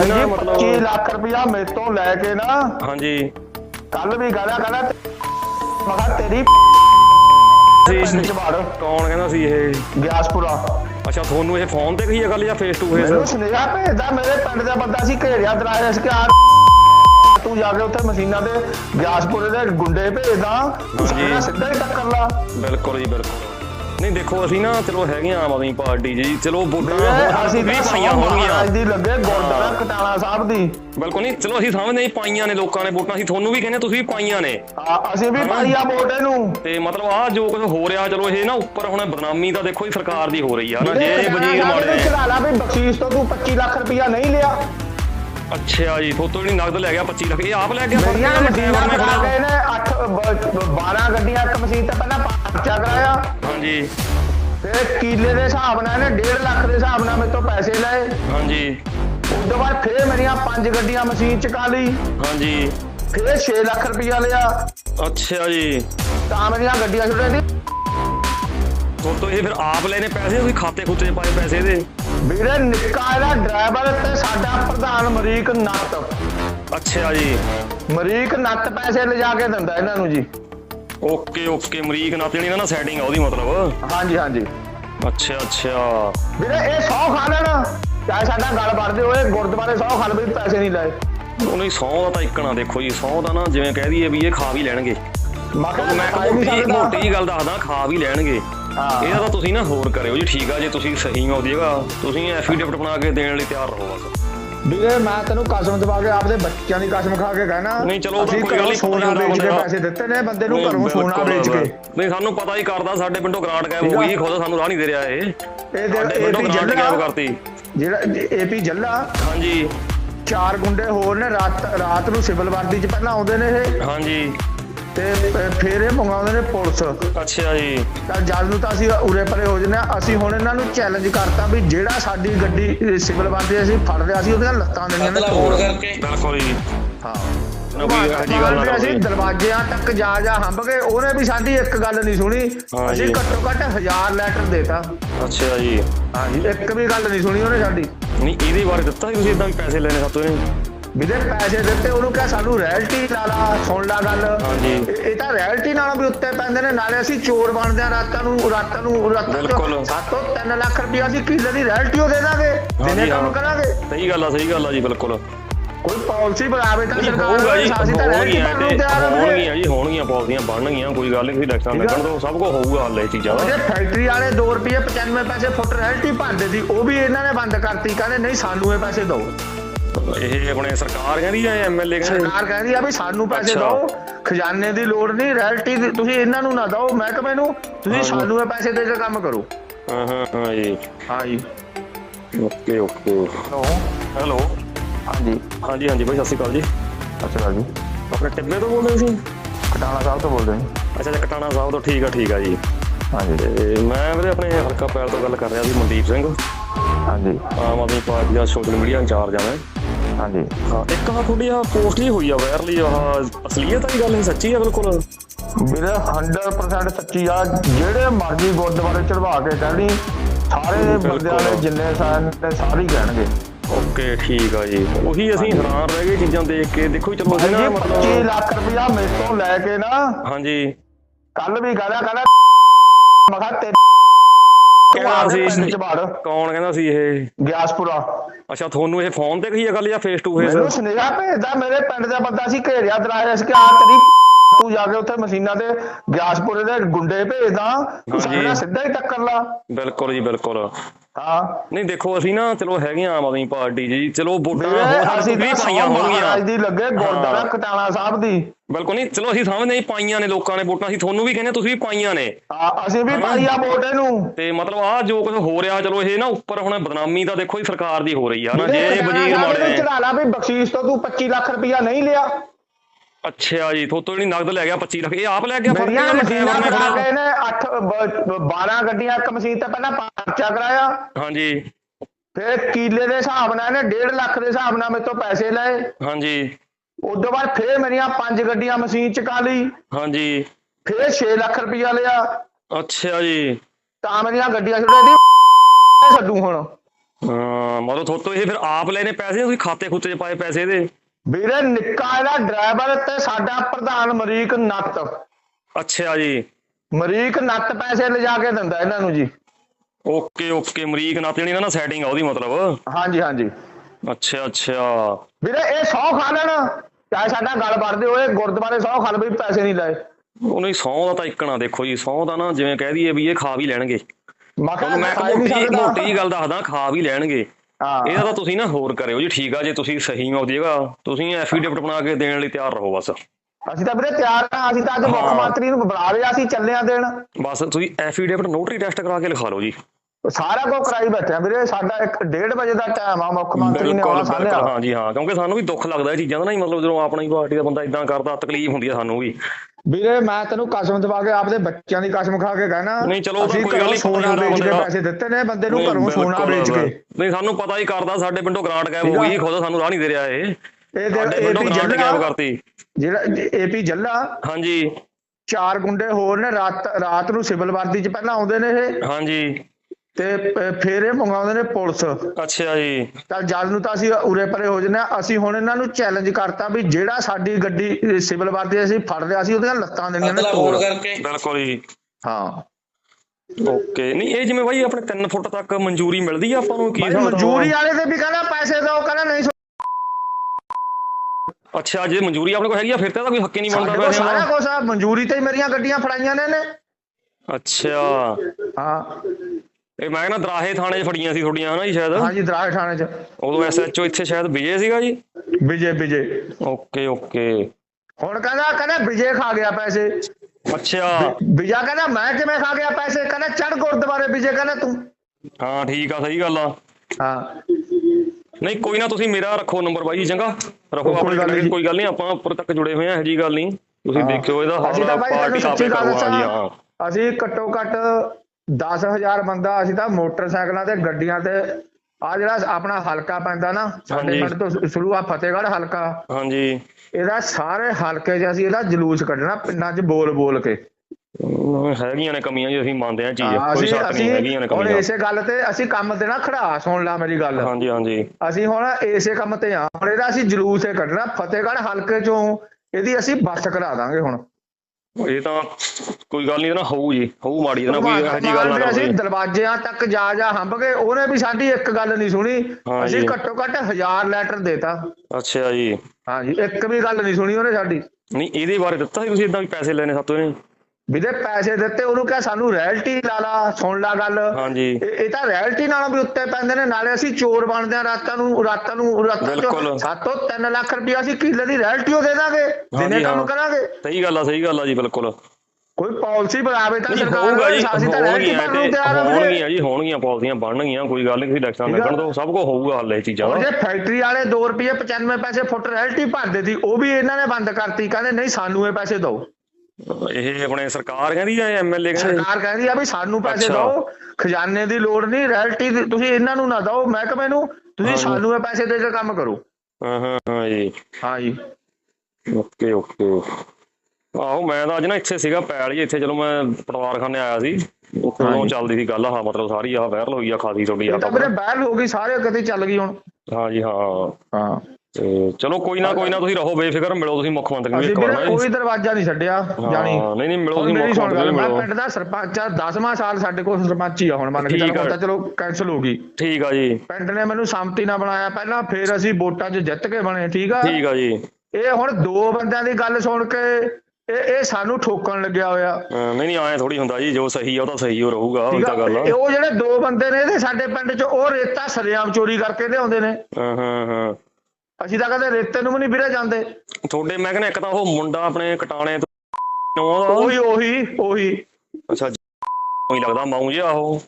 ਤੁਸੀਂ ਨਾ ਜੀ 25 ਮਤਲਬ ਲੱਖ ਰੁਪਇਆ ਮੇਰੇ ਤੋਂ ਲੈ ਕੇ ਨਾ ਹਾਂਜੀ। ਕੱਲ ਵੀ ਗਾਲਾ ਕਹਿੰਦਾ ਮੈਂ ਕਿਹਾ ਤੇਰੀ ਵੜ ਕੌਣ ਕਹਿੰਦਾ ਸੀ ਇਹ? ਗਿਆਸਪੁਰਾ। ਅੱਛਾ ਤੁਹਾਨੂੰ ਇਹ ਫੋਨ ਤੇ ਕਹੀ ਹੈ ਗੱਲ ਜਾਂ ਫੇਸ ਟੂ ਮੈਨੂੰ ਫੇਸ ਸੁਨੇਹਾ ਭੇਜਦਾ ਮੇਰੇ ਪਿੰਡ ਦਾ ਬੰਦਾ ਸੀ ਘੇਰਿਆ ਦਰਾਇਆ ਸੀ ਕਿ ਆ ਤੂੰ ਜਾ ਕੇ ਉੱਥੇ ਮਸ਼ੀਨਾਂ ਦੇ ਗਿਆਸਪੁਰੇ ਦੇ ਗੁੰਡੇ ਭੇਜਦਾ ਤੂੰ ਸਾਡੇ ਨਾਲ ਸਿੱਧਾ ਹੀ ਟੱਕਰ ਲਾ। ਬਿਲਕੁਲ ਜੀ ਬਿਲਕੁਲ। ਨਹੀਂ ਦੇਖੋ ਅਸੀਂ ਨਾ ਚਲੋ ਹੈਗੇ ਆਮ ਆਦਮੀ ਪਾਰਟੀ ਜੀ ਚਲੋ ਵੋਟਾਂ ਅਸੀਂ ਵੀ ਪਾਈਆਂ ਹੋਣਗੀਆਂ। ਮਹਾਰਾਜ ਦੀ ਲੱਗੇ ਹਾਂ। ਕਟਾਣਾ ਸਾਹਿਬ ਦੀ। ਬਿਲਕੁਲ ਨਹੀਂ ਚਲੋ ਅਸੀਂ ਸਮਝਦੇ ਹਾਂ ਪਾਈਆਂ ਨੇ ਲੋਕਾਂ ਨੇ ਵੋਟਾਂ ਅਸੀਂ ਤੁਹਾਨੂੰ ਵੀ ਕਹਿੰਦੇ ਤੁਸੀਂ ਵੀ ਪਾਈਆਂ ਨੇ। ਅਸੀਂ ਵੀ ਪਾਈ ਆ ਵੋਟ ਇਹਨੂੰ। ਤੇ ਮਤਲਬ ਆ ਜੋ ਕੁਝ ਹੋ ਰਿਹਾ ਚਲੋ ਇਹ ਨਾ ਉੱਪਰ ਹੁਣ ਬਦਨਾਮੀ ਤਾਂ ਦੇਖੋ ਜੀ ਸਰਕਾਰ ਦੀ ਹੋ ਰਹੀ ਆ ਨਾ ਜੇ ਵਜ਼ੀਰ ਮਾੜੇ ਚੜਾ ਲਾ ਵੀ ਬਖਸ਼ੀਸ਼ ਤੋਂ ਤੂੰ 25 ਲੱਖ ਰੁਪਇਆ ਨਹੀਂ ਲਿਆ। ਅੱਛਾ ਜੀ ਥੋਤੋਂ ਜਿਹੜੀ ਨਗਦ ਲੈ ਗਿਆ 25 ਲੱਖ ਇਹ ਆਪ ਲੈ ਗਿਆ? ਫੜ ਮੇਰੀਆਂ ਕੇ ਮਸ਼ੀਨਾਂ ਮੈਂ। ਕੇ ਨੇ 8 12 ਗੱਡੀਆਂ ਇੱਕ ਮਸ਼ੀਨ ਤੇ ਪਹਿਲਾਂ ਪਰਚਾ ਕਰਾਇਆ ਹਾਂਜੀ। ਫਿਰ ਕੀਲੇ ਦੇ ਹਿਸਾਬ ਨਾਲ ਇਹਨੇ 1.5 ਲੱਖ ਦੇ ਹਿਸਾਬ ਨਾਲ ਮੇਰੇ ਤੋਂ ਪੈਸੇ ਲਏ। ਹਾਂਜੀ। ਉਸ ਤੋਂ ਬਾਅਦ ਫਿਰ ਮੇਰੀਆਂ ਪੰਜ ਗੱਡੀਆਂ ਮਸ਼ੀਨ ਚਕਾ ਲਈ। ਹਾਂਜੀ। ਫਿਰ 6 ਲੱਖ ਰੁਪਇਆ ਲਿਆ। ਅੱਛਾ ਜੀ। ਤਾਂ ਮੇਰੀਆਂ ਗੱਡੀਆਂ ਛੁੱਟੇ ਦੀ ਥੋਤੋਂ ਇਹ ਫਿਰ ਆਪ ਲੈਨੇ ਪੈਸੇ ਤੁਸੀਂ ਖਾਤੇ ਖੁੱਤੇ 'ਚ ਪਾਏ ਪੈਸੇ ਦੇ ਵੀਰੇ ਨਿੱਕਾ ਇਹਦਾ ਡਰਾਈਵਰ ਤੇ ਸਾਡਾ ਪ੍ਰਧਾਨ ਮਰੀਕ ਨੱਤ। ਅੱਛਾ ਜੀ। ਮਰੀਕ ਨੱਤ ਪੈਸੇ ਲਿਜਾ ਕੇ ਦਿੰਦਾ ਇਹਨਾਂ ਨੂੰ ਜੀ। ਓਕੇ ਓਕੇ ਅਮਰੀਕ ਨਾਲ ਜਿਹੜੀ ਨਾ ਸੈਟਿੰਗ ਆ ਉਹਦੀ ਮਤਲਬ। ਹਾਂਜੀ ਹਾਂਜੀ। ਅੱਛਾ ਅੱਛਾ। ਵੀਰੇ ਇਹ 100 ਖਾ ਲੈਣ। ਚਾਹੇ ਸਾਡਾ ਗੱਲ ਵੜਦੇ ਹੋਏ ਗੁਰਦੁਆਰੇ 100 ਖਾ ਲਵੇ ਪੈਸੇ ਨਹੀਂ ਲਏ। ਉਹਨੇ 100 ਦਾ ਤਾਂ ਇੱਕਣਾ ਦੇਖੋ ਜੀ 100 ਦਾ ਨਾ ਜਿਵੇਂ ਕਹਿ ਦਈਏ ਵੀ ਇਹ ਖਾ ਵੀ ਲੈਣਗੇ। ਮੈਂ ਮੋਟੀ। ਮੋਟੀ ਗੱਲ ਦੱਸਦਾ ਖਾ ਵੀ ਲੈਣਗੇ। ਹਾਂ। ਇਹਦਾ ਤਾਂ ਤੁਸੀਂ ਨਾ ਹੋਰ ਕਰਿਓ ਜੀ ਠੀਕ ਆ ਜੇ ਤੁਸੀਂ ਸਹੀ ਹੋ ਜੇਗਾ ਤੁਸੀਂ ਐਫੀਡੇਵਿਟ ਬਣਾ ਕੇ ਦੇਣ ਲਈ ਤਿਆਰ ਰਹੋ ਬਸ। ਵੀਰੇ ਮੈਂ ਤੈਨੂੰ ਕਸਮ ਦਵਾ ਕੇ ਆਪਦੇ ਬੱਚਿਆਂ ਦੀ ਕਸਮ ਖਾ ਕੇ ਕਹਿਣਾ। ਨਹੀਂ, ਚਲੋ ਅਸੀਂ ਕੋਈ ਗੱਲ ਸੋਨਾ ਵੇਚ ਕੇ। ਪੈਸੇ ਦਿੱਤੇ ਨੇ ਬੰਦੇ ਨੂੰ ਘਰੋਂ ਸੋਨਾ ਵੇਚ ਕੇ। ਨਹੀਂ ਸਾਨੂੰ ਪਤਾ ਹੀ ਕਰਦਾ ਸਾਡੇ ਪਿੰਡੋਂ ਗ੍ਰਾਂਟ ਗਾਇਬ ਠੀਕ ਹੋ ਆ। ਗਈ ਖੁਦ ਸਾਨੂੰ ਰਾਹ ਨਹੀਂ ਦੇ ਰਿਹਾ ਇਹ। ਇਹ ਏਪੀ ਜੱਲਾ ਕਰਤੀ। ਜਿਹੜਾ ਏਪੀ ਜੱਲਾ ਹਾਂਜੀ। ਚਾਰ ਗੁੰਡੇ ਹੋਰ ਨੇ ਰਾਤ ਰਾਤ ਨੂੰ ਸਿਵਲ ਵਰਦੀ ਚ ਪਹਿਲਾਂ ਆਉਂਦੇ ਨੇ ਇਹ। ਹਾਂਜੀ। ਤੇ ਫਿਰ ਇਹ ਮੰਗਾਉਂਦੇ ਨੇ ਪੁਲਿਸ। ਅੱਛਾ ਜੀ। ਤਾਂ ਜਦ ਨੂੰ ਤਾਂ ਅਸੀਂ ਉਰੇ ਪਰੇ ਹੋ ਜੰਨੇ ਅਸੀਂ ਹੁਣ ਇਹਨਾਂ ਨੂੰ ਚੈਲੰਜ ਕਰਤਾ ਵੀ ਜਿਹੜਾ ਸਾਡੀ ਗੱਡੀ ਸਿਵਲ ਵਰਦੀ ਅਸੀਂ ਫੜ ਲਿਆ ਸੀ ਉਹਦੀਆਂ ਲੱਤਾਂ ਦੇਣੀਆਂ ਨੇ ਤੋੜ ਬਿਲਕੁਲ ਜੀ ਹਾਂ। ਨਾ ਨਾ ਅਸੀਂ। ਦਰਵਾਜ਼ਿਆਂ ਤੱਕ ਜਾ ਜਾ ਹੰਬ ਗਏ ਉਹਨੇ ਵੀ ਸਾਡੀ ਇੱਕ ਗੱਲ ਨਹੀਂ ਸੁਣੀ। ਹਾਂ ਅਸੀਂ ਜੀ। ਘੱਟੋ ਘੱਟ 1000 ਲੈਟਰ ਦੇਤਾ। ਅੱਛਾ ਜੀ। ਹਾਂਜੀ ਇੱਕ ਵੀ ਗੱਲ ਨਹੀਂ ਸੁਣੀ ਉਹਨੇ ਸਾਡੀ। ਨਹੀਂ ਇਹਦੇ ਬਾਰੇ ਦਿੱਤਾ ਸੀ ਤੁਸੀਂ ਇਦਾਂ ਵੀ ਪੈਸੇ ਲੈਣੇ ਸਾਤੋਂ ਇਹਨੇ? ਵੀਰੇ ਪੈਸੇ ਦਿੱਤੇ ਉਹਨੂੰ ਕਿਹਾ ਸਾਨੂੰ ਰੈਲਟੀ ਲਾ ਲਾ ਸੁਣ ਲਾ ਗੱਲ ਹਾਂਜੀ। ਇਹ- ਤਾਂ ਰੈਲਟੀ ਨਾਲ ਵੀ ਉੱਤੇ ਪੈਂਦੇ ਨੇ ਨਾਲੇ ਅਸੀਂ ਚੋਰ ਬਣਦੇ ਆ ਰਾਤਾਂ ਨੂੰ ਰਾਤਾਂ ਨੂੰ ਰਾਤਾਂ। ਤੋਂ ਸਾਤੋਂ 3 ਲੱਖ ਰੁਪਇਆ ਅਸੀਂ ਕਿੱਲੇ ਦੀ ਰੈਲਟੀ ਉਹ ਦੇ ਦਾਂਗੇ ਦਿਨੇ ਕੰਮ। ਕਰਾਂਗੇ ਸਹੀ ਗੱਲ ਆ ਸਹੀ ਗੱਲ ਆ ਜੀ ਬਿਲਕੁਲ ਕੋਈ ਪਾਲਿਸੀ ਬਣਾਵੇ ਤਾਂ ਸਰਕਾਰ ਅਸੀਂ ਤਾਂ ਨੂੰ ਤੇ ਤਿਆਰ। ਹੋਣਗੀਆਂ ਜੀ ਹੋਣਗੀਆਂ ਪਾਲਿਸੀਆਂ ਬਣਨਗੀਆਂ ਕੋਈ ਗੱਲ ਨਹੀਂ ਤੁਸੀਂ ਇਲੈਕਸ਼ਨ। ਲੱਗਣ ਤੋਂ ਸਭ ਕੁਝ ਹੋਊਗਾ ਹੱਲ ਇਹ ਚੀਜ਼ਾਂ ਦਾ ਜੇ ਫੈਕਟਰੀ ਵਾਲੇ 2 ਰੁਪਏ 95 ਪੈਸੇ ਫੁੱਟ ਰੈਲਟੀ ਭਰਦੇ ਸੀ ਉਹ ਵੀ ਇਹਨਾਂ ਨੇ ਬੰਦ ਕਰਤੀ ਕਹਿੰਦੇ ਨਹੀਂ ਸਾਨੂੰ ਇਹ ਪੈਸੇ ਦਿਓ ਇਹ ਆਪਣੇ ਸਰਕਾਰ ਕਹਿੰਦੀ ਜਾਂ ਐਮਐਲਏ ਕਹਿੰਦੇ ਸਰਕਾਰ ਕਹਿੰਦੀ ਆ ਵੀ ਸਾਨੂੰ ਪੈਸੇ। ਦਿਓ ਖਜ਼ਾਨੇ ਦੀ ਲੋੜ ਨਹੀਂ ਰੈਲਟੀ ਦੀ- ਤੁਸੀਂ ਇਹਨਾਂ ਨੂੰ ਨਾ ਦਿਓ ਮਹਿਕਮੇ ਨੂੰ ਤੁਸੀਂ ਹਾਂਜੀ। ਸਾਨੂੰ ਇਹ ਪੈਸੇ ਦੇ ਕੇ ਕੰਮ ਕਰੋ। ਹਾਂ ਹਾਂ ਹਾਂ ਜੀ। ਹਾਂ ਜੀ। Okay okay. ਹੈਲੋ। ਹੈਲੋ। ਹਾਂਜੀ। ਹਾਂਜੀ ਹਾਂਜੀ ਬਾਈ ਸਤਿ ਸ਼੍ਰੀ ਅਕਾਲ ਜੀ। ਅੱਛਾ ਜੀ। ਆਪਣੇ ਟਿੱਬੇ ਤੋਂ ਬੋਲਦੇ ਸੀ ਕਟਾਣਾ ਸਾਹਿਬ ਤੋਂ ਬੋਲਦੇ ਹਾਂ ਅੱਛਾ ਅੱਛਾ ਕਟਾਣਾ ਸਾਹਿਬ ਤੋਂ ਠੀਕ ਆ ਠੀਕ ਆ ਜੀ। ਹਾਂਜੀ। ਮੈਂ ਵੀਰੇ ਆਪਣੇ ਹਲਕਾ ਪੈਲ ਤੋਂ ਗੱਲ ਕਰ ਰਿਹਾ ਸੀ ਮਨਦੀਪ ਸਿੰਘ। ਹਾਂਜੀ। ਆਮ ਆਦਮੀ ਪਾਰਟੀ ਦਾ ਸੋਸ਼ਲ ਮੀਡੀਆ ਇੰਚਾਰਜ ਆ ਮੈਂ। ਹਾਂਜੀ। ਹਾਂ ਇੱਕ ਆ ਤੁਹਾਡੀ ਆ ਪੋਸਟ ਹੀ ਹੋਈ ਆ ਵਾਇਰਲੀ ਆਹ ਅਸਲੀਅਤ ਵਾਲੀ ਗੱਲ ਹੈ ਸੱਚੀ ਆ ਬਿਲਕੁਲ? ਵੀਰੇ 100% ਸੱਚੀ ਆ। ਜਿਹੜੇ ਮਰਜ਼ੀ ਗੁਰਦੁਆਰੇ ਚੜਵਾ ਕੇ ਕਹਿਣੀ ਸਾਰੇ ਬੰਦਿਆਂ ਨੇ ਜਿੰਨੇ ਸਾਨ ਤੇ ਸਾਰੇ ਹੀ ਕਹਿਣਗੇ। ਓਕੇ ਠੀਕ ਆ ਜੀ। ਉਹੀ ਅਸੀਂ ਹੈਰਾਨ ਰਹਿ ਗਏ ਚੀਜ਼ਾਂ ਦੇਖ ਕੇ। ਦੇਖੋ ਚਲੋ ਅਸੀਂ ਨਾ 25 ਮਤਲਬ ਲੱਖ ਰੁਪਇਆ ਮੇਰੇ ਤੋਂ ਲੈ ਕੇ ਨਾ ਹਾਂਜੀ। ਕੱਲ ਵੀ ਗਾਲਾ ਕਹਿੰਦਾ ਮੈਂ ਕਿਹਾ ਕਿਹੜਾ ਸੀ? ਕੌਣ ਕਹਿੰਦਾ ਸੀ ਇਹ? ਗਿਆਸਪੁਰਾ। ਅੱਛਾ ਤੁਹਾਨੂੰ ਇਹ ਫੋਨ ਤੇ ਕਹੀ ਗੱਲ ਜਾਂ ਫੇਸ ਟੂ ਫੇਸ ਮੈਨੂੰ ਸੁਨੇਹਾ ਭੇਜਦਾ ਮੇਰੇ ਪਿੰਡ ਦਾ ਬੰਦਾ ਸੀ ਘੇਰਿਆ ਦਰਾਇਆ ਸੀ ਕਿ ਆ ਤੇਰੀ ਤੂੰ ਜਾ ਕੇ ਉੱਥੇ ਮਸ਼ੀਨਾਂ ਦੇ ਗਿਆਸਪੁਰੇ ਦੇ ਗੁੰਡੇ ਭੇਜਦਾ ਤੂੰ ਸਾਡੇ। ਸਿੱਧਾ ਹੀ ਟੱਕਰ ਲਾ। ਬਿਲਕੁਲ ਜੀ ਬਿਲਕੁਲ। ਹਾਂ। ਨਹੀਂ ਦੇਖੋ ਅਸੀਂ ਨਾ ਚਲੋ ਹੈਗੇ ਆਮ ਆਦਮੀ ਪਾਰਟੀ ਜੀ। ਚਲੋ ਵੋਟਾਂ ਅਸੀਂ ਵੀ ਤਾਂ ਪਾਈਆਂ ਹੋਣਗੀਆਂ। ਦੀ ਲੱਗੇ ਗੁਰਦੁਆਰਾ ਹਾਂ। ਕਟਾਣਾ ਸਾਹਿਬ ਦੀ। ਬਿਲਕੁਲ ਨਹੀਂ ਚਲੋ ਅਸੀਂ ਸਮਝਦੇ ਹਾਂ ਪਾਈਆਂ ਨੇ ਲੋਕਾਂ ਨੇ ਵੋਟਾਂ। ਅਸੀਂ ਤੁਹਾਨੂੰ ਵੀ ਕਹਿੰਦੇ ਤੁਸੀਂ ਵੀ ਪਾਈਆਂ ਨੇ। ਅਸੀਂ ਵੀ ਪਾਈ ਆ ਵੋਟ ਇਹਨੂੰ। ਤੇ ਮਤਲਬ ਆ ਜੋ ਕੁਝ ਹੋ ਰਿਹਾ ਚਲੋ ਇਹ ਨਾ ਉੱਪਰ ਹੁਣ ਬਦਨਾਮੀ ਤਾਂ ਦੇਖੋ ਜੀ ਸਰਕਾਰ ਦੀ ਹੋ ਰਹੀ ਆ। ਨਾ ਜੇ ਵਜ਼ੀਰ ਮਾੜੇ ਸਾਹਿਬ ਨੇ ਨੇ। ਚੜਾ ਲਾ ਵੀ ਬਖਸ਼ੀਸ਼ ਤੋਂ ਤੂੰ 25 ਲੱਖ ਰੁਪਇਆ ਨਹੀਂ ਲਿਆ। ਅੱਛਾ ਜੀ ਥੋਤੋਂ ਜਿਹੜੀ ਨਗਦ ਲੈ ਗਿਆ 25 ਲੱਖ। ਇਹ ਆਪ ਲੈ ਗਿਆ ਕੇ ਮੇਰੀਆਂ ਮਸ਼ੀਨਾਂ ਕਰਾ। ਕੇ ਨੇ? 8 12 ਗੱਡੀਆਂ ਇੱਕ ਮਸ਼ੀਨ ਤੇ ਪਹਿਲਾਂ ਪਰਚਾ ਕਰਾਇਆ। ਹਾਂਜੀ। ਫਿਰ ਕੀਲੇ ਦੇ ਹਿਸਾਬ ਨਾਲ ਇਹਨੇ 1.5 ਲੱਖ ਦੇ ਹਿਸਾਬ ਨਾਲ ਮੇਰੇ ਤੋਂ ਪੈਸੇ ਲਏ। ਹਾਂਜੀ। ਉਸ ਤੋਂ ਬਾਅਦ ਫਿਰ ਮੇਰੀਆਂ ਪੰਜ ਗੱਡੀਆਂ ਮਸ਼ੀਨ ਚਕਾ ਲਈ ਹਾਂਜੀ। ਫਿਰ 6 ਲੱਖ ਰੁਪਇਆ ਲਿਆ। ਅੱਛਾ ਜੀ। ਤਾਂ ਮੇਰੀਆਂ ਗੱਡੀਆਂ ਛੁੱਟੇ ਦੀ ਛੱਡੂ ਹੁਣ। ਹਾਂ ਮਤਲਬ ਥੋਤੋਂ ਇਹ ਫਿਰ ਆਪ ਲੈਨੇ ਪੈਸੇ ਤੁਸੀਂ ਖਾਤੇ ਖੁੱਤੇ 'ਚ ਪਾਏ ਪੈਸੇ ਇਹਦੇ? ਵੀਰੇ ਨਿੱਕਾ ਇਹਦਾ ਡਰਾਈਵਰ ਤੇ ਸਾਡਾ ਪ੍ਰਧਾਨ ਮਰੀਕ ਨੱਤ। ਅੱਛਾ ਜੀ। ਮਰੀਕ ਨੱਤ ਪੈਸੇ ਲਿਜਾ ਕੇ ਦਿੰਦਾ ਇਹਨਾਂ ਨੂੰ ਜੀ। ਓਕੇ ਓਕੇ ਅਮਰੀਕ ਨਾਲ ਜਿਹੜੀ ਨਾ ਸੈਟਿੰਗ ਆ ਉਹਦੀ ਮਤਲਬ। ਹਾਂਜੀ ਹਾਂਜੀ। ਅੱਛਾ ਅੱਛਾ। ਵੀਰੇ ਇਹ 100 ਖਾ ਲੈਣ। ਚਾਹੇ ਸਾਡਾ ਗੱਲ ਵੜਦੇ ਹੋਏ ਗੁਰਦੁਆਰੇ 100 ਖਾ ਲਵੇ ਪੈਸੇ ਨਹੀਂ ਲਏ। ਉਹਨੇ ਸੌ ਦਾ ਤਾਂ ਇੱਕਣਾ ਦੇਖੋ ਜੀ ਸੌ ਦਾ ਨਾ ਜਿਵੇਂ ਕਹਿ ਦਈਏ ਵੀ ਇਹ ਖਾ ਵੀ ਲੈਣਗੇ। ਮੈਂ ਮੋਟੀ। ਮੋਟੀ ਗੱਲ ਦੱਸਦਾ ਖਾ ਵੀ ਲੈਣਗੇ। ਇਹਦਾ ਤਾਂ ਤੁਸੀਂ ਨਾ ਹੋਰ ਕਰਿਓ ਜੀ ਠੀਕ ਆ ਜੇ ਤੁਸੀਂ ਸਹੀ ਹੋ ਜੀਗਾ ਤੁਸੀਂ ਐਫੀਡੇਵਿਟ ਬਣਾ ਕੇ ਦੇਣ ਲਈ ਤਿਆਰ ਰਹੋ ਬਸ। ਅਸੀਂ ਤਾਂ ਵੀਰੇ ਤਿਆਰ ਹਾਂ ਅਸੀਂ ਤਾਂ ਅੱਜ ਮੁੱਖ। ਮੰਤਰੀ ਨੂੰ ਬੁਲਾ ਲਿਆ ਅਸੀਂ ਚੱਲੇ ਆ ਦੇਣ। ਬਸ ਤੁਸੀਂ ਐਫੀਡੇਵਿਟ ਨੋਟਰੀ ਟੈਸਟ ਕਰਾ ਕੇ ਲਿਖਾ ਲਓ ਜੀ। ਸਾਰਾ ਕੁਝ ਕਰਾਈ ਬੈਠੇ ਆ ਵੀਰੇ ਸਾਡਾ 1:30 ਵਜੇ ਦਾ ਟਾਈਮ ਆ ਮੁੱਖ ਮੰਤਰੀ ਨੇ ਆਉਣਾ ਸਾਹਮਣੇ ਹਾਂ ਜੀ ਹਾਂ ਕਿਉਂਕਿ ਸਾਨੂੰ ਵੀ ਦੁੱਖ ਲੱਗਦਾ ਇਹ ਚੀਜ਼ਾਂ ਦਾ ਨਾ ਜੀ, ਮਤਲਬ ਜਦੋਂ ਆਪਣੀ ਪਾਰਟੀ ਦਾ ਬੰਦਾ ਇਦਾਂ ਕਰਦਾ ਤਕਲੀਫ ਹੁੰਦੀ ਆ ਸਾਨੂੰ ਵੀ। ਵੀਰੇ ਮੈਂ ਤੈਨੂੰ ਕਸਮ ਦਵਾ ਕੇ ਆਪਦੇ ਬੱਚਿਆਂ ਦੀ ਕਸਮ ਖਾ ਕੇ ਕਹਿਣਾ ਨਹੀਂ, ਚਲੋ ਕੋਈ ਗੱਲ ਨਹੀਂ, ਸੋਨਾ ਵੇਚ ਕੇ ਪੈਸੇ ਦਿੱਤੇ ਨੇ ਬੰਦੇ ਨੂੰ ਨਹੀਂ, ਘਰੋਂ ਸੋਨਾ ਵੇਚ ਕੇ। ਨਹੀਂ ਸਾਨੂੰ ਪਤਾ ਹੀ ਕਰਦਾ ਸਾਡੇ ਪਿੰਡੋਂ ਗ੍ਰਾਂਟ ਗਾਇਬ ਹੋ। ਗਈ ਖੁਦ ਸਾਨੂੰ ਰਾਹ ਨਹੀਂ ਦੇ ਰਿਹਾ ਇਹ। ਇਹ ਏਪੀ ਜੱਲਾ ਕਰਤੀ। ਜਿਹੜਾ ਏਪੀ ਜੱਲਾ ਹਾਂਜੀ। ਚਾਰ ਗੁੰਡੇ ਹੋਰ ਨੇ ਰਾਤ ਰਾਤ ਨੂੰ ਸਿਵਲ ਵਰਦੀ ਚ ਪਹਿਲਾਂ ਆਉਂਦੇ ਨੇ ਇਹ। ਹਾਂਜੀ। ਤੇ ਫਿਰ ਇਹ ਮੰਗਾਉਂਦੇ ਨੇ ਪੁਲਿਸ। ਅੱਛਾ ਜੀ। ਤਾਂ ਜਦ ਨੂੰ ਤਾਂ ਅਸੀਂ ਉਰੇ ਪਰੇ ਹੋ ਜੰਨੇ ਅਸੀਂ ਹੁਣ ਇਹਨਾਂ ਨੂੰ ਚੈਲੰਜ ਕਰਤਾ ਵੀ ਜਿਹੜਾ ਸਾਡੀ ਗੱਡੀ ਸਿਵਲ ਵਰਦੀ ਅਸੀਂ ਫੜ ਲਿਆ ਸੀ ਉਹਦੀਆਂ ਲੱਤਾਂ ਦੇਣੀਆਂ ਨੇ ਤੋੜ। ਕਰਕੇ। ਬਿਲਕੁਲ ਜੀ। ਹਾਂ। ਓਕੇ। ਨਹੀਂ ਇਹ ਜਿਵੇਂ ਬਾਈ ਆਪਣੇ 3 ਫੁੱਟ ਤੱਕ ਮਨਜ਼ੂਰੀ ਮਿਲਦੀ ਆ ਆਪਾਂ ਨੂੰ ਕੀ? ਮਨਜ਼ੂਰੀ ਵਾਲੇ ਤੇ ਵੀ ਕਹਿੰਦਾ ਪੈਸੇ ਦਿਓ ਕਹਿੰਦਾ ਨਹੀਂ ਅੱਛਾ ਜੇ ਮਨਜ਼ੂਰੀ ਆਪਣੇ ਕੋਲ ਹੈਗੀ ਆ ਫਿਰ ਤਾਂ ਕੋਈ ਹੱਕ ਨਹੀਂ ਬਣਦਾ ਵੈਸੇ ਸਾਰਾ ਕੁਝ ਆ ਮਨਜ਼ੂਰੀ ਤੇ ਹੀ ਮੇਰੀਆਂ ਗੱਡੀਆਂ ਫੜਾਈਆਂ ਨੇ ਨੇ ਅੱਛਾ। ਹਾਂ। ਇਹ ਮੈਂ ਕਹਿੰਦਾ ਦਰਾਹੇ ਥਾਣੇ 'ਚ ਫੜੀਆਂ ਸੀ ਤੁਹਾਡੀਆਂ ਹਨਾ ਜੀ ਸ਼ਾਇਦ? ਹਾਂਜੀ ਦਰਾਜ ਥਾਣੇ ਚ। ਉਦੋਂ ਐਸਐਚਓ ਇੱਥੇ ਸ਼ਾਇਦ ਵਿਜੇ ਸੀਗਾ ਜੀ? ਵਿਜੇ ਵਿਜੇ। Okay okay. ਹੁਣ ਕਹਿੰਦਾ ਕਹਿੰਦਾ ਵਿਜੇ ਖਾ ਗਿਆ ਪੈਸੇ। ਅੱਛਾ। ਵਿਜਾ ਕਹਿੰਦਾ ਮੈਂ ਕਿਵੇਂ ਖਾ ਗਿਆ ਪੈਸੇ? ਕਹਿੰਦਾ ਚੜ ਗੁਰਦੁਆਰੇ ਵਿਜੇ ਕਹਿੰਦਾ ਤੂੰ। ਹਾਂ ਠੀਕ ਆ ਸਹੀ ਗੱਲ ਆ। ਹਾਂ। ਨਹੀਂ ਕੋਈ ਨਾ ਤੁਸੀਂ ਮੇਰਾ ਰੱਖੋ ਨੰਬਰ ਬਾਈ ਚੰਗਾ? ਰੱਖੋ ਆਪਣੇ। ਕੋਈ ਗੱਲ ਨਹੀਂ ਆਪਾਂ ਉੱਪਰ ਤੱਕ ਜੁੜੇ ਹੋਏ ਆ ਇਹੋ ਜੀ ਗੱਲ ਨਹੀਂ। ਤੁਸੀਂ। ਦੇਖਿਓ ਇਹਦਾ ਹਾਲ ਪਾਰਟੀ ਆਪੇ ਹਾਂ। ਦੱਸਾਂ ਅਸੀਂ ਘੱਟੋ ਘੱਟ 10000 ਬੰਦਾ ਅਸੀਂ ਤਾਂ ਮੋਟਰਸਾਈਕਲਾਂ ਤੇ ਗੱਡੀਆਂ ਤੇ ਆ ਜਿਹੜਾ ਆਪਣਾ ਹਲਕਾ ਪੈਂਦਾ ਨਾ ਸਾਡੇ। ਪਿੰਡ ਤੋਂ ਸ਼ੁਰੂ ਆ ਫਤਿਹਗੜ੍ਹ ਹਲਕਾ। ਹਾਂਜੀ। ਇਹਦਾ ਸਾਰੇ ਹਲਕੇ 'ਚ ਅਸੀਂ ਇਹਦਾ ਜਲੂਸ ਕੱਢਣਾ ਪਿੰਡਾਂ 'ਚ ਬੋਲ ਬੋਲ ਕੇ ਹੈਗੀਆਂ ਨੇ ਕਮੀਆਂ ਜੀ ਅਸੀਂ ਮੰਨਦੇ ਆ ਚੀਜ਼। ਕੋਈ ਸ਼ੱਕ ਨਹੀਂ ਹੈਗੀਆਂ ਨੇ ਹੁਣ ਕਮੀਆਂ। ਇਸੇ ਗੱਲ ਤੇ ਅਸੀਂ ਕੰਮ ਤੇ ਨਾ ਖੜਾ ਸੁਣ ਲਾ ਮੇਰੀ ਗੱਲ। ਹਾਂਜੀ ਹਾਂਜੀ। ਅਸੀਂ ਹੁਣ ਇਸੇ ਕੰਮ ਤੇ ਆ ਹੁਣ ਇਹਦਾ ਅਸੀਂ ਜਲੂਸ ਹੀ ਕੱਢਣਾ ਫਤਿਹਗੜ੍ਹ ਹਲਕੇ 'ਚੋਂ ਇਹਦੀ ਅਸੀਂ ਬੱਸ ਕਰਾ ਦਾਂਗੇ ਹੁਣ। ਇਹ ਤਾਂ ਕੋਈ ਗੱਲ ਨਹੀਂ ਨਾ ਹੋਊ ਜੀ ਹੋਊ ਮਾੜੀ ਨਾ ਕੋਈ ਇਹੋ ਜੀ ਗੱਲ ਨਾ ਅਸੀਂ ਦਰਵਾਜ਼ਿਆਂ ਤੱਕ ਜਾ ਜਾ ਹੰਬ ਗਏ ਉਹਨੇ ਵੀ ਸਾਡੀ ਇੱਕ ਗੱਲ ਨਹੀਂ ਸੁਣੀ। ਹਾਂ ਅਸੀਂ ਜੀ। ਘੱਟੋ ਘੱਟ 1000 ਲੈਟਰ ਦੇਤਾ। ਅੱਛਾ ਜੀ। ਹਾਂਜੀ ਇੱਕ ਵੀ ਗੱਲ ਨਹੀਂ ਸੁਣੀ ਉਹਨੇ ਸਾਡੀ। ਨਹੀਂ ਇਹਦੇ ਬਾਰੇ ਦਿੱਤਾ ਸੀ ਤੁਸੀਂ ਇਦਾਂ ਵੀ ਪੈਸੇ ਲੈਣੇ ਸਾਤੋਂ ਇਹਨੇ ਵੀਰੇ ਪੈਸੇ ਦਿੱਤੇ ਉਹਨੂੰ ਕਿਹਾ ਸਾਨੂੰ ਰੈਲਟੀ ਲਾ ਲਾ ਸੁਣ ਲਾ ਗੱਲ। ਇਹ ਤਾਂ ਰੈਲਟੀ ਨਾਲੋਂ ਵੀ ਉੱਤੇ ਪੈਂਦੇ ਨੇ ਨਾਲੇ ਅਸੀਂ ਚੋਰ ਬਣਦੇ ਆ ਰਾਤਾਂ ਨੂੰ ਰਾਤਾਂ ਨੂੰ ਰਾਤਾਂ। ਚੋਂ ਸਾਤੋਂ 3 ਲੱਖ ਰੁਪਇਆ ਅਸੀਂ ਕਿੱਲੇ ਦੀ ਰੈਲਟੀ ਉਹ ਦੇ ਦਾਂਗੇ ਦਿਨੇ ਕੰਮ। ਕਰਾਂਗੇ। ਸਹੀ ਗੱਲ ਆ ਸਹੀ ਗੱਲ ਆ ਜੀ ਬਿਲਕੁਲ। ਕੋਈ ਪਾਲਿਸੀ ਬਣਾਵੇ ਤਾਂ ਸਰਕਾਰ ਜੀ ਅਸੀਂ ਤਾਂ ਰੈਲਟੀ ਬਣਨ ਨੂੰ ਤਿਆਰ ਹੋਣਗੀਆਂ ਜੀ ਹੋਣਗੀਆਂ ਪਾਲਿਸੀਆਂ ਬਣਨਗੀਆਂ ਕੋਈ ਗੱਲ ਨਹੀਂ ਤੁਸੀਂ ਇਲੈਕਸ਼ਨ। ਲੱਗਣ ਤੋਂ ਸਭ ਕੁਝ ਹੋਊਗਾ ਹੱਲ ਇਹ ਚੀਜ਼ਾਂ। ਦਾ ਜੇ ਫੈਕਟਰੀ ਵਾਲੇ 2 ਰੁਪਏ 95 ਪੈਸੇ ਫੁੱਟ ਰੈਲਟੀ ਭਰਦੇ ਸੀ ਉਹ ਵੀ ਇਹਨਾਂ ਨੇ ਬੰਦ ਕਰਤੀ ਕਹਿੰਦੇ ਨਹੀਂ ਸਾਨੂੰ ਇਹ ਪੈਸੇ ਦਿਓ। ਇਹ ਆਪਣੇ ਸਰਕਾਰ ਕਹਿੰਦੀ ਜਾਂ ਐਮਐਲਏ ਕਹਿੰਦੇ? ਸਰਕਾਰ ਕਹਿੰਦੀ ਆ ਵੀ ਸਾਨੂੰ ਪੈਸੇ ਅੱਛਾ। ਦਿਓ ਖਜ਼ਾਨੇ ਦੀ ਲੋੜ ਨਹੀਂ ਰੈਲਟੀ ਤੁਸੀਂ ਇਹਨਾਂ ਨੂੰ ਨਾ ਦਿਓ ਮਹਿਕਮੇ ਨੂੰ ਤੁਸੀਂ ਹਾਂਜੀ। ਸਾਨੂੰ ਇਹ ਪੈਸੇ ਦੇ ਕੇ ਕੰਮ ਕਰੋ। ਹਾਂ ਹਾਂ ਹਾਂ ਜੀ। ਹਾਂ ਜੀ। Okay okay. ਆਹੋ ਮੈਂ ਤਾਂ ਅੱਜ ਨਾ ਇੱਥੇ ਸੀਗਾ ਪੈਲ ਜੀ ਇੱਥੇ ਚਲੋ ਮੈਂ ਪਟਵਾਰਖਾਨੇ ਆਇਆ ਸੀ। ਉੱਥੇ ਉਦੋਂ। ਚੱਲਦੀ ਸੀ ਗੱਲ ਆਹ ਮਤਲਬ ਸਾਰੀ ਆਹ ਵਾਇਰਲ ਹੋਈ ਆ ਖਾਦੀ ਤੁਹਾਡੀ ਇਹ ਆ ਤਾਂ ਵੀਰੇ ਬਹਿਲ ਹੋ ਗਈ ਸਾਰੇ ਕਿਤੇ ਚੱਲ ਗਈ ਹੁਣ। ਹਾਂ ਜੀ ਹਾਂ। ਹਾਂ। ਤੇ ਚਲੋ ਕੋਈ ਨਾ ਕੋਈ ਨਾ ਤੁਸੀਂ ਰਹੋ ਬੇਫਿਕਰ ਮਿਲੋ ਤੁਸੀਂ ਮੁੱਖ ਮੰਤਰੀ ਨੂੰ ਇੱਕ ਵਾਰ ਨਾ ਕੋਈ। ਦਰਵਾਜ਼ਾ ਨਹੀਂ ਛੱਡਿਆ ਜਾਣੀ। ਨਹੀਂ ਨਹੀਂ ਮਿਲੋ ਤੁਸੀਂ ਮੁੱਖ ਮੰਤਰੀ ਨੂੰ ਮਿਲੋ। ਪਿੰਡ ਦਾ ਸਰਪੰਚ ਆ 10ਵਾਂ ਸਾਲ ਸਾਡੇ ਕੋਲ ਸਰਪੰਚ ਹੀ ਆ ਹੁਣ ਮੰਨ ਕੇ ਚੱਲ ਤਾਂ ਚਲੋ ਕੈਨਸਲ ਹੋ ਗਈ। ਠੀਕ ਆ ਜੀ। ਪਿੰਡ ਨੇ ਮੈਨੂੰ ਸੰਮਤੀ ਨਾਲ ਬਣਾਇਆ ਪਹਿਲਾਂ ਫਿਰ ਅਸੀਂ ਵੋਟਾਂ 'ਚ ਜਿੱਤ ਕੇ ਬਣੇ ਠੀਕ ਆ? ਠੀਕ ਆ ਜੀ। ਇਹ ਹੁਣ ਦੋ ਬੰਦਿਆਂ ਦੀ ਗੱਲ ਸੁਣ ਕੇ ਇਹ ਇਹ ਸਾਨੂੰ ਠੋਕਣ ਲੱਗਿਆ ਹੋਇਆ। ਨਹੀਂ ਨਹੀਂ ਐਂ ਥੋੜੀ ਹੁੰਦਾ ਜੀ ਜੋ ਸਹੀ ਆ ਉਹ ਤਾਂ ਸਹੀ ਹੋ ਰਹੂਗਾ ਉਹ ਤਾਂ ਗੱਲ ਉਹ ਜਿਹੜੇ ਦੋ ਬੰਦੇ ਨੇ ਇਹਦੇ ਸਾਡੇ ਪਿੰਡ 'ਚ ਉਹ ਰੇਤਾ ਸਰਿਆਮ ਚੋਰੀ ਕਰਕੇ ਲਿਆਉਂਦੇ ਨੇ। ਹਾਂ ਹਾਂ ਹਾਂ। ਅਸੀਂ ਤਾਂ ਕਦੇ ਰੇਤੇ ਨੂੰ ਵੀ ਨਹੀਂ ਵੀਰੇ ਜਾਂਦੇ। ਤੁਹਾਡੇ ਮੈਂ ਕਹਿੰਦਾ ਇੱਕ ਤਾਂ ਉਹ ਮੁੰਡਾ ਆਪਣੇ ਕਟਾਣੇ ਤੋਂ ਉਹੀ ਉਹੀ ਉਹੀ। ਅੱਛਾ ਉਹੀ ਲੱਗਦਾ ਮਾਊ ਜਿਹਾ ਉਹ।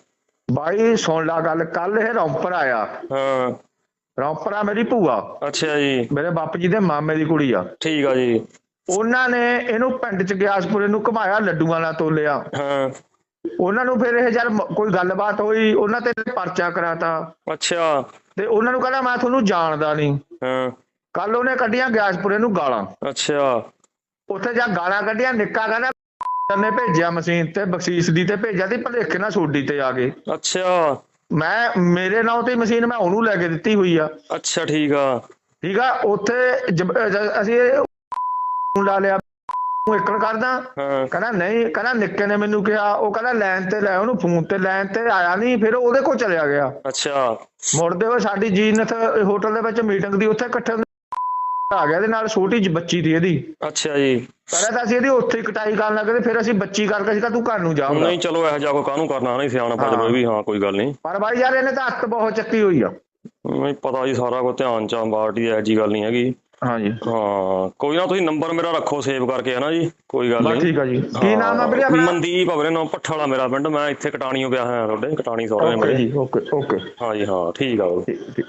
ਬਾਈ ਸੁਣ ਲਾ ਗੱਲ ਕੱਲ ਇਹ ਰੌਂਪਰ ਆਇਆ। ਹਾਂ। ਰੌਂਪਰ ਆ ਮੇਰੀ ਭੂਆ। ਅੱਛਾ ਜੀ। ਮੇਰੇ ਬਾਪੂ ਜੀ ਦੇ ਮਾਮੇ ਦੀ ਕੁੜੀ ਆ। ਠੀਕ ਆ ਜੀ। ਉਹਨਾਂ ਨੇ ਇਹਨੂੰ ਪਿੰਡ 'ਚ ਗਿਆਸਪੁਰੇ ਨੂੰ ਘੁਮਾਇਆ ਲੱਡੂਆਂ ਨਾਲ ਤੋਲਿਆ। ਹਾਂ। ਉਹਨਾਂ ਨੂੰ ਫਿਰ ਇਹ ਜਦ ਮ- ਕੋਈ ਗੱਲਬਾਤ ਹੋਈ ਉਹਨਾਂ ਤੇ ਪਰਚਾ ਕਰਾਤਾ। ਅੱਛਾ। ਤੇ ਉਹਨਾਂ ਨੂੰ ਕਹਿੰਦਾ ਮੈਂ ਤੁਹਾਨੂੰ ਜਾਣਦਾ ਨਹੀਂ ਹਾਂ। ਕੱਲ ਉਹਨੇ ਕੱਢੀਆਂ ਗਿਆਸਪੁਰੇ ਨੂੰ ਗਾਲਾਂ। ਅੱਛਾ। ਉੱਥੇ ਜਾ ਗਾਲਾਂ ਕੱਢੀਆਂ ਨਿੱਕਾ ਕਹਿੰਦਾ ਨੇ ਭੇਜਿਆ ਮਸ਼ੀਨ ਤੇ ਬਖਸ਼ੀਸ਼ ਦੀ ਤੇ ਭੇਜਿਆ ਤੇ ਭਲੇਖੇ ਨਾਲ ਸੋਡੀ ਤੇ ਆ ਗਏ ਅੱਛਾ। ਮੈਂ ਮੇਰੇ ਨਾਂ ਤੇ ਮਸ਼ੀਨ ਮੈਂ ਉਹਨੂੰ ਲੈ ਕੇ ਦਿੱਤੀ ਹੋਈ ਆ। ਅੱਛਾ ਠੀਕ ਆ। ਠੀਕ ਆ ਉੱਥੇ ਜਬ- ਅਸੀਂ ਲਾ ਲਿਆ। ਤੂੰ ਇੱਕਣ ਕਰਦਾ। ਕਹਿੰਦਾ ਨਹੀਂ ਕਹਿੰਦਾ ਨਿੱਕੇ ਨੇ ਮੈਨੂੰ ਕਿਹਾ ਉਹ ਕਹਿੰਦਾ ਲੈਣ ਤੇ ਲੈ ਉਹਨੂੰ ਫੋਨ ਤੇ ਲੈਣ ਤੇ ਆਇਆ ਨਹੀਂ ਫਿਰ ਉਹਦੇ ਕੋਲ ਚਲਿਆ ਗਿਆ। ਅੱਛਾ। ਮੁੜਦੇ ਹੋਏ ਸਾਡੀ ਜੀਨਤ ਹੋਟਲ ਦੇ ਵਿੱਚ ਮੀਟਿੰਗ ਦੀ ਉੱਥੇ ਇਕੱਠੇ ਆ ਗਿਆ ਇਹਦੇ ਨਾਲ ਛੋਟੀ ਜਿਹੀ ਬੱਚੀ ਦੀ ਇਹਦੀ। ਅੱਛਾ ਜੀ। ਪਹਿਲਾਂ ਤਾਂ ਅਸੀਂ ਇਹਦੀ ਉੱਥੇ ਹੀ ਕਟਾਈ ਕਰਨ ਲੱਗੇ ਤੇ ਫਿਰ ਅਸੀਂ ਬੱਚੀ ਕਰਕੇ ਕਿਹਾ ਤੂੰ ਘਰ ਨੂੰ ਜਾਊਂਗਾ ਨਹੀਂ ਚਲੋ ਇਹੋ ਜਿਹਾ ਕੋਈ ਕਾਹਨੂੰ ਕਰਨਾ ਨਹੀਂ ਸਿਆਣਾ ਪਾ ਚਲੋ ਵੀ ਹਾਂ ਕੋਈ ਗੱਲ ਨਹੀਂ। ਪਰ ਬਾਈ ਯਾਰ ਇਹਨੇ ਤਾਂ ਅੱਤ ਬਹੁਤ ਚੱਕੀ ਹੋਈ ਆ। ਨਹੀਂ ਪਤਾ ਜੀ ਸਾਰਾ ਕੁਝ ਧਿਆਨ ਚ ਇਹੋ ਜੀ ਗੱਲ ਨਹੀਂ ਹੈਗੀ। ਹਾਂਜੀ। ਹਾਂ ਕੋਈ ਨਾ ਤੁਸੀਂ ਨੰਬਰ ਮੇਰਾ ਰੱਖੋ ਸੇਵ ਕਰਕੇ ਹੈ ਨਾ ਜੀ ਕੋਈ ਗੱਲ ਬਸ ਨਹੀਂ ਠੀਕ ਆ ਜੀ। ਕੀ ਨਾਮ ਆ ਵੀਰੇ ਆਪਣਾ? ਮਨਦੀਪ ਆ ਵੀਰੇ ਨਾਮ ਪੱਠਾ ਵਾਲਾ ਮੇਰਾ ਪਿੰਡ ਮੈਂ ਇੱਥੇ ਕਟਾਣੀਓ ਪਿਆ ਹੋਇਆ ਤੁਹਾਡੇ ਕਟਾਣੀ ਸੌਰੇ ਓਕੇ ਮੇਰੇ। ਜੀ ਓਕੇ ਓਕੇ। ਹਾਂ ਜੀ ਹਾਂ ਠੀਕ ਆ ਵੀਰੇ।